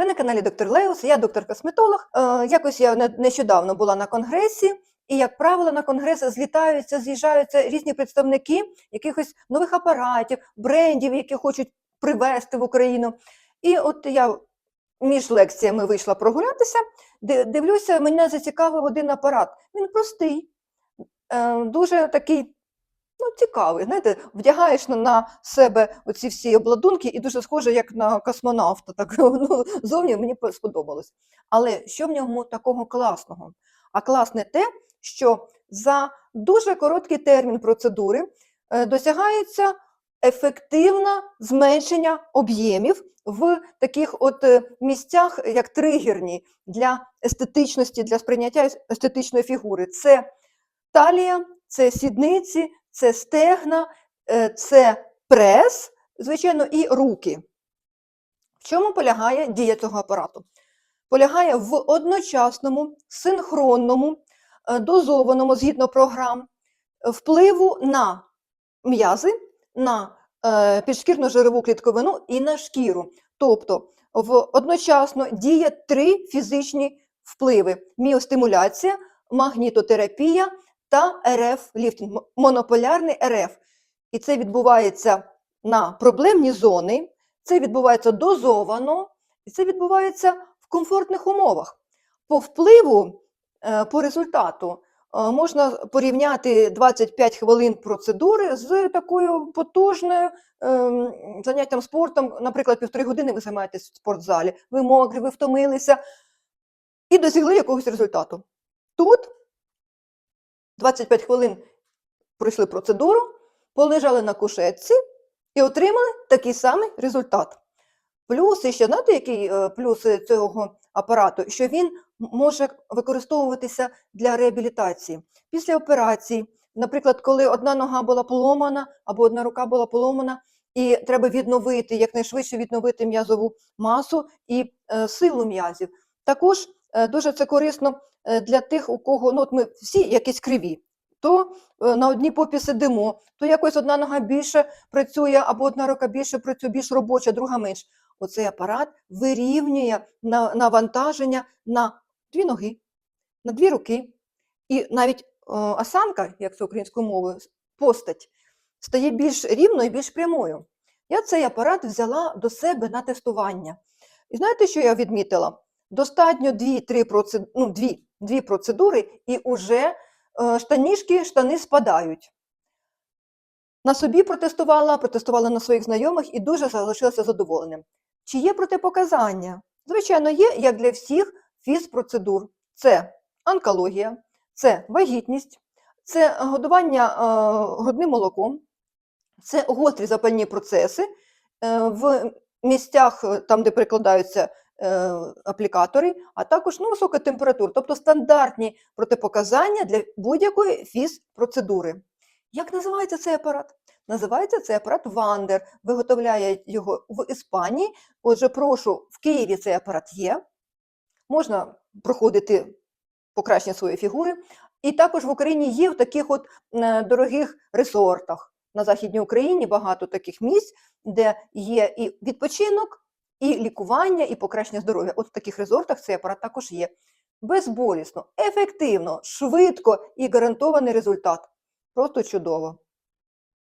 Ви на каналі Доктор Леус, я доктор-косметолог. Е, якось я нещодавно була на конгресі, і, як правило, на конгрес злітаються, з'їжджаються різні представники якихось нових апаратів, брендів, які хочуть привезти в Україну. І от я між лекціями вийшла прогулятися, дивлюся, мене зацікавив один апарат. Він простий, е, дуже такий. Ну, цікавий, знаєте, вдягаєш на, себе оці всі обладунки і дуже схоже, як на космонавта. Так, ну, зовні мені сподобалось. Але що в ньому такого класного? А класне те, що за дуже короткий термін процедури е, досягається ефективне зменшення об'ємів в таких от е, місцях, як тригерні для естетичності, для сприйняття естетичної фігури. Це талія, це сідниці, це стегна, е, це прес, звичайно, і руки. В чому полягає дія цього апарату? Полягає в одночасному, синхронному, е, дозованому згідно програм впливу на м'язи, на е, підшкірно-жирову клітковину і на шкіру. Тобто в одночасно діє три фізичні впливи: міостимуляція, магнітотерапія та РФ ліфтинг, монополярний РФ. І це відбувається на проблемні зони, це відбувається дозовано, і це відбувається в комфортних умовах. По впливу, е, по результату е, можна порівняти 25 хвилин процедури з такою потужною ем, заняттям спортом, наприклад, півтори години ви займаєтесь в спортзалі, ви мокрі, ви втомилися і досягли якогось результату. Тут 25 хвилин пройшли процедуру, полежали на кушетці і отримали такий самий результат. Плюси, ще знаєте, які е, плюси цього апарату? Що він може використовуватися для реабілітації. Після операції, наприклад, коли одна нога була поломана або одна рука була поломана, і треба відновити, якнайшвидше відновити м'язову масу і е, силу м'язів. Також е, дуже це корисно для тих, у кого ну, от ми всі якісь криві. То е, на одній попі сидимо, то якось одна нога більше працює, або одна рука більше працює, більш робоча, друга менш. Оцей апарат вирівнює навантаження на дві ноги, на дві руки. І навіть е, осанка, як це українською мовою, постать, стає більш рівною і більш прямою. Я цей апарат взяла до себе на тестування. І знаєте, що я відмітила? Достатньо дві-три процедури, ну, дві, дві процедури, і вже е, штанішки, штани спадають. На собі протестувала, протестувала на своїх знайомих і дуже залишилася задоволеним. Чи є протипоказання? Звичайно, є, як для всіх фізпроцедур. Це онкологія, це вагітність, це годування е, грудним молоком, це гострі запальні процеси е, в місцях, там, де прикладаються аплікатори, а також ну, висока температура, тобто стандартні протипоказання для будь-якої фізпроцедури. Як називається цей апарат? Називається цей апарат Вандер. Виготовляє його в Іспанії. Отже, прошу, в Києві цей апарат є. Можна проходити покращення своєї фігури. І також в Україні є в таких от е, дорогих ресортах. На Західній Україні багато таких місць, де є і відпочинок, і лікування, і покращення здоров'я. От в таких резортах цей апарат також є. Безболісно, ефективно, швидко і гарантований результат. Просто чудово.